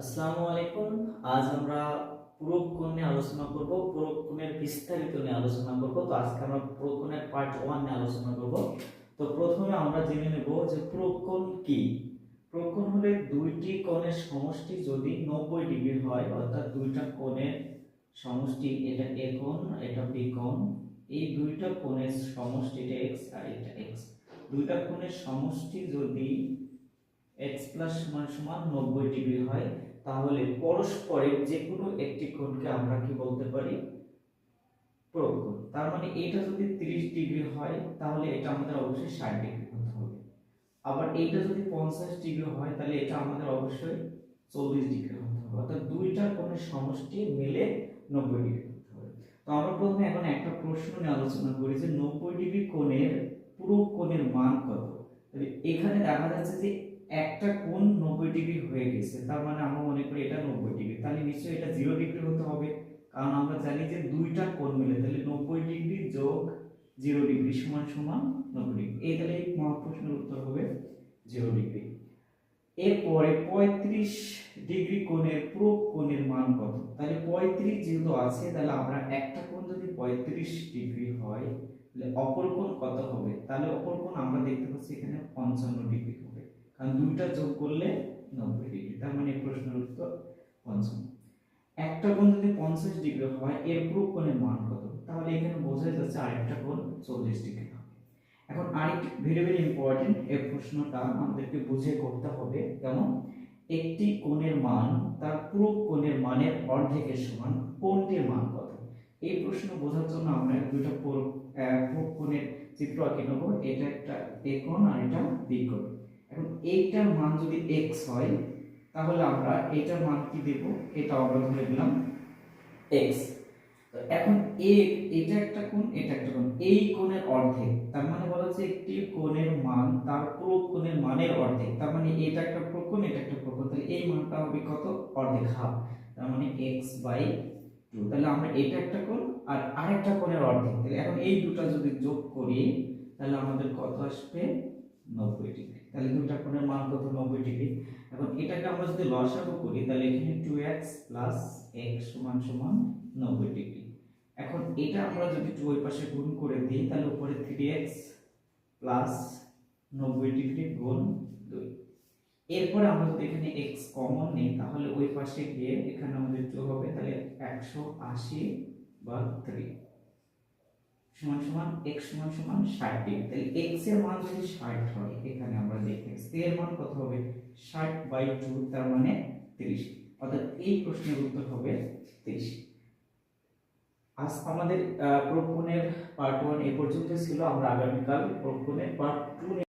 আসসালামু আলাইকুম। আজ আমরা পূরক নিয়ে আলোচনা করব পূরক বিস্তারিত নিয়ে আলোচনা করব। তো আজকে আমরা পূরক পার্ট ওয়ান নিয়ে আলোচনা করব। তো প্রথমে আমরা জেনে নেব যে পূরক কি? পূরক কোণ হলে দুইটি কোণের সমষ্টি যদি নব্বই ডিগ্রি হয়, অর্থাৎ দুইটা কোণের সমষ্টি, এটা এ কোণ, এটা বি কোণ, এই দুইটা কোণের সমষ্টি এটা এক্স আর এটা এক্স দুইটা কোণের সমষ্টি যদি এক্স প্লাস সমান সমান নব্বই ডিগ্রি হয়, তাহলে পরস্পরের যে কোনো একটি কোণকে আমরা কি বলতে পারি? পূরক কোণ তার মানে এটা যদি 30 ডিগ্রি হয়, তাহলে এটা আমাদের অবশ্যই 60 ডিগ্রি হতে হবে। আবার এইটা যদি 50 ডিগ্রি হয়, তাহলে এটা আমাদের অবশ্যই 40 ডিগ্রি হতে হবে। অর্থাৎ দুইটা কোণের সমষ্টি মিলে 90 ডিগ্রি হতে হবে। তো আমরা প্রথমে এখন একটা প্রশ্ন নিয়ে আলোচনা করি যে 90 ডিগ্রি কোণের পূরক কোণের মান কত? এখানে দেখা যাচ্ছে যে একটা কোণ নব্বই ডিগ্রি হয়ে গেছে, তার মানে আমরা মনে করি এটা নব্বই ডিগ্রি। তাহলে নিশ্চয়ই এটা জিরো ডিগ্রি হতে হবে, কারণ আমরা জানি যে দুইটা কোণ মিলে, তাহলে নব্বই ডিগ্রি যোগ জিরো ডিগ্রি সমান সমান নব্বই ডিগ্রি। এই তাহলে এই মহাপ্রশ্নের উত্তর হবে জিরো ডিগ্রি। এরপরে পঁয়ত্রিশ ডিগ্রি কোণের পুরো কোণের মান কত? তাহলে পঁয়ত্রিশ যেহেতু আছে, তাহলে আমরা একটা কোণ যদি পঁয়ত্রিশ ডিগ্রি হয়, তাহলে অপর কোণ কত হবে? তাহলে অপর কোণ আমরা দেখতে পাচ্ছি এখানে পঞ্চান্ন ডিগ্রি কারণ দুইটা যোগ করলে নব্বই ডিগ্রি। তার মানে প্রশ্নের উত্তর পঞ্চান্ন একটা কোণ যদি পঞ্চাশ ডিগ্রি হয়, এর পুরো কোণের মান কত? তাহলে এখানে বোঝা যাচ্ছে আরেকটা কোণ চল্লিশ ডিগ্রি এখন আরেকটি ভেরি ভেরি ইম্পর্টেন্ট এই প্রশ্নটা আমাদেরকে বুঝে করতে হবে, কেমন? একটি কোণের মান তার পুরো কোণের মানের অর্ধেকের সমান কোণটির মান কত? এই প্রশ্ন বোঝার জন্য আমরা পুরো কোণের চিত্র আঁকে নেব। এটা একটা এ কোণ আর এটা বি কোণ এখন এইটার মান যদি x হয়, তাহলে আমরা এইটার মান কি দেব? এটা আমরা ধরে দিলাম x তো এখন এ, এটা একটা কোণ, এটা একটা কোণ। এই কোণের অর্ধেক, তার মানে বলা হচ্ছে একটি কোণের মান, তার পুরো কোণের মানের অর্ধেক। তার মানে এটা একটা প্রকোণ এটা একটা প্রকোণ তাহলে এই মানটা হবে কত? অর্ধেক হাফ। তার মানে x বাই টু তাহলে আমরা এটা একটা কোণ আর আরেকটা কোণের অর্ধেক। তাহলে এখন এই দুটো যদি যোগ করি, তাহলে আমাদের কত আসবে? নব্বই ডিগ্রি। তাহলে দুইটা কোণের মান কত? নব্বই ডিগ্রি। এখন এটাকে আমরা যদি লসাগু করি, তাহলে এখানে টু এক্স প্লাস এক্স সমান সমান নব্বই ডিগ্রি। এখন এটা আমরা যদি টু ওই পাশে গুণ করে দিই, তাহলে উপরে থ্রি এক্স প্লাস নব্বই ডিগ্রি গুণ দুই। এরপরে আমরা যদি এখানে এক্স কমন নিই, তাহলে ওই পাশে গিয়ে এখানে আমাদের টু হবে, তাহলে একশো আশি বা থ্রি সমান সমান x সমান সমান 60 ডিগ্রি তাহলে x এর মান যদি 60 হয়, এখানে আমরা দেখি x এর মান কত হবে? 60 বাই 2 তার মানে 30 অর্থাৎ এই প্রশ্নের উত্তর হবে 30 আজ আমাদের প্রকরণের পার্ট 1 এ পর্যন্ত ছিল। আমরা আগামীকাল প্রকরণের পার্ট 2